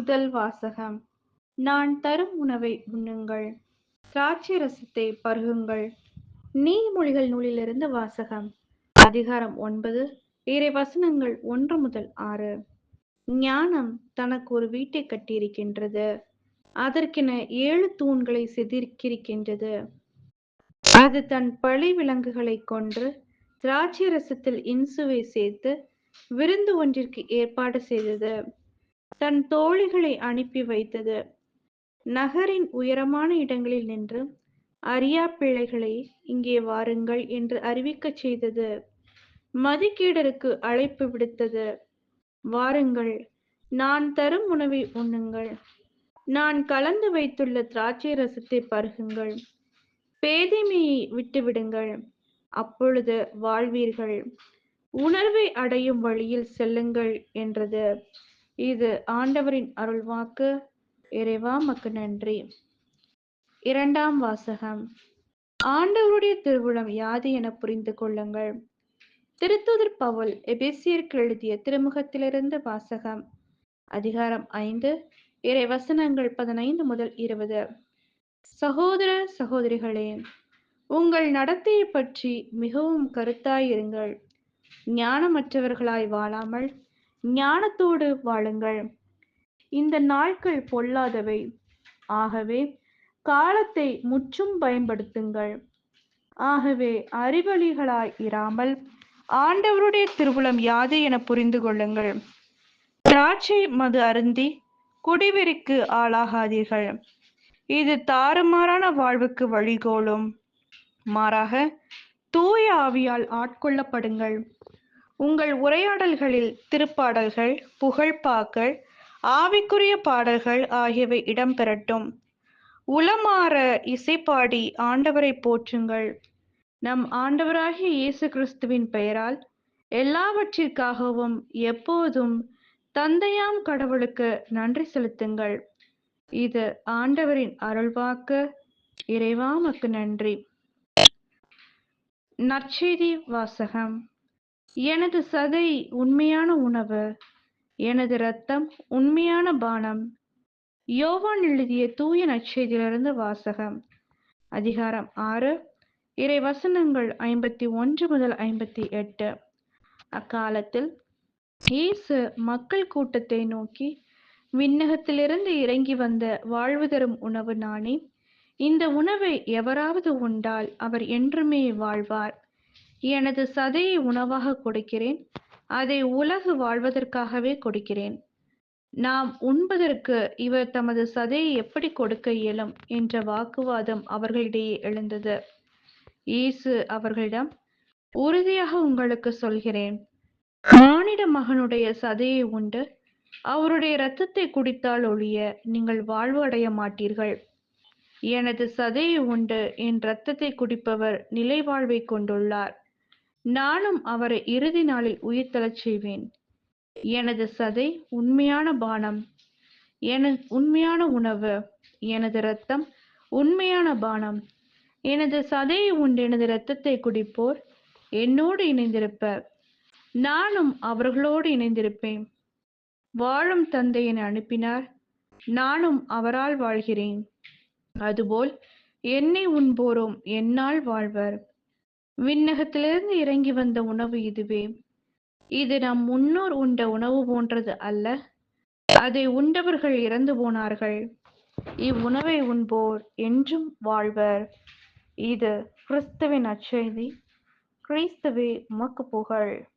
முதல் வாசகம். நான் தரும் உணவை உண்ணுங்கள். திராட்சை ரசத்தை பருகுங்கள். நீதிமொழிகள் நூலிலிருந்து வாசகம். அதிகாரம் ஒன்பது இறை வசனங்கள் ஒன்று முதல் ஆறு. ஞானம் தனக்கு ஒரு வீட்டை கட்டியிருக்கின்றது. அதற்கென ஏழு தூண்களை செதிர்க்கிருக்கின்றது அது தன் பழி விலங்குகளை கொன்று திராட்சை ரசத்தில் இன்சுவை சேர்த்து விருந்து ஒன்றிற்கு ஏற்பாடு செய்தது. தன் தோழிகளை அனுப்பி வைத்தது. நகரின் உயரமான இடங்களில் நின்று அரியா பிள்ளைகளை இங்கே வாருங்கள் என்று அறிவிக்கச் செய்தது. மதிக்கீடருக்கு அழைப்பு விடுத்தது. வாருங்கள் நான் தரும் உணவை உண்ணுங்கள். நான் கலந்து வைத்துள்ள திராட்சை ரசத்தை பருகுங்கள். பேதைமையை விட்டுவிடுங்கள். அப்பொழுது வாழ்வீர்கள். உணர்வை அடையும் வழியில் செல்லுங்கள் என்றது. இது ஆண்டவரின் அருள்வாக்கு. இறைவா மக்கு நன்றி. இரண்டாம் வாசகம். ஆண்டவருடைய திருவுளம் யாது என புரிந்து கொள்ளுங்கள். திருத்துதர் பவுல் எபேசியருக்கு எழுதிய திருமுகத்திலிருந்து வாசகம். அதிகாரம் ஐந்து இறை வசனங்கள் பதினைந்து முதல் இருபது. சகோதர சகோதரிகளே உங்கள் நடத்தையை பற்றி மிகவும் கருத்தாயிருங்கள். ஞானமற்றவர்களாய் வாழாமல் ஞானத்தோடு வாழுங்கள். இந்த நாட்கள் பொல்லாதவை. ஆகவே காலத்தை முற்றும் பயன்படுத்துங்கள். ஆகவே அறிவழிகளாய் இராமல் ஆண்டவருடைய திருவுளம் யாது என புரிந்து கொள்ளுங்கள். திராட்சை மது அருந்தி குடிவெறிக்கு ஆளாகாதீர்கள். இது தாறுமாறான வாழ்வுக்கு வழிகோலும். மாறாக தூய ஆவியால் ஆட்கொள்ளப்படுங்கள். உங்கள் உரையாடல்களில் திருப்பாடல்கள் புகழ்பாக்கள் ஆவிக்குரிய பாடல்கள் ஆகியவை இடம்பெறட்டும். உளமாற இசைப்பாடி ஆண்டவரை போற்றுங்கள். நம் ஆண்டவராகிய இயேசு கிறிஸ்துவின் பெயரால் எல்லாவற்றிற்காகவும் எப்போதும் தந்தையாம் கடவுளுக்கு நன்றி செலுத்துங்கள். இது ஆண்டவரின் அருள்வாக்கு. இறைவாமக்கு நன்றி. நற்செய்தி வாசகம். எனது சதை உண்மையான உணவு எனது இரத்தம் உண்மையான பானம். யோவான் எழுதிய தூய நற்செய்தியிலிருந்து வாசகம். அதிகாரம் ஆறு இறை வசனங்கள் ஐம்பத்தி ஒன்று முதல் ஐம்பத்தி எட்டு. அக்காலத்தில் இயேசு மக்கள் கூட்டத்தை நோக்கி விண்ணகத்திலிருந்து இறங்கி வந்த வாழ்வு தரும் உணவு நானே இந்த உணவை எவராவது உண்டால் அவர் என்றுமே வாழ்வார். எனது சதையை உணவாக கொடுக்கிறேன். அதை உலகு வாழ்வதற்காகவே கொடுக்கிறேன். நாம் உண்பதற்கு இவர் தமது சதையை எப்படி கொடுக்க இயலும்? என்ற வாக்குவாதம் அவர்களிடையே எழுந்தது. இயேசு அவர்களிடம் உறுதியாக உங்களுக்கு சொல்கிறேன். மானிட மகனுடைய சதையை உண்டு. அவருடைய இரத்தத்தை குடித்தால் ஒழிய நீங்கள் வாழ்வு அடைய மாட்டீர்கள். எனது சதையை உண்டு. என் இரத்தத்தை குடிப்பவர் நிலை வாழ்வை கொண்டுள்ளார். நானும் அவரை இறுதி நாளில் உயிர்த்தெழச் செய்வேன். எனது சதை உண்மையான பானம். என உண்மையான உணவு எனது இரத்தம் உண்மையான பானம். எனது சதையை உண்டு எனது இரத்தத்தை குடிப்போர் என்னோடு இணைந்திருப்பர். நானும் அவர்களோடு இணைந்திருப்பேன். வாழும் தந்தையை அனுப்பினார். நானும் அவரால் வாழ்கிறேன். அதுபோல் என்னை உண்போரும் என்னால் வாழ்வர். விண்ணகத்திலிருந்து இறங்கி வந்த உணவு இதுவே. இது நம் முன்னோர் உண்ட உணவு போன்றது அல்ல. அதை உண்டவர்கள் இறந்து போனார்கள். இவ்வுணவை உண்போர் என்றும் வாழ்வர். இது கிறிஸ்துவின் அச்செய்தி. கிறிஸ்துவே உமக்கு புகழ்.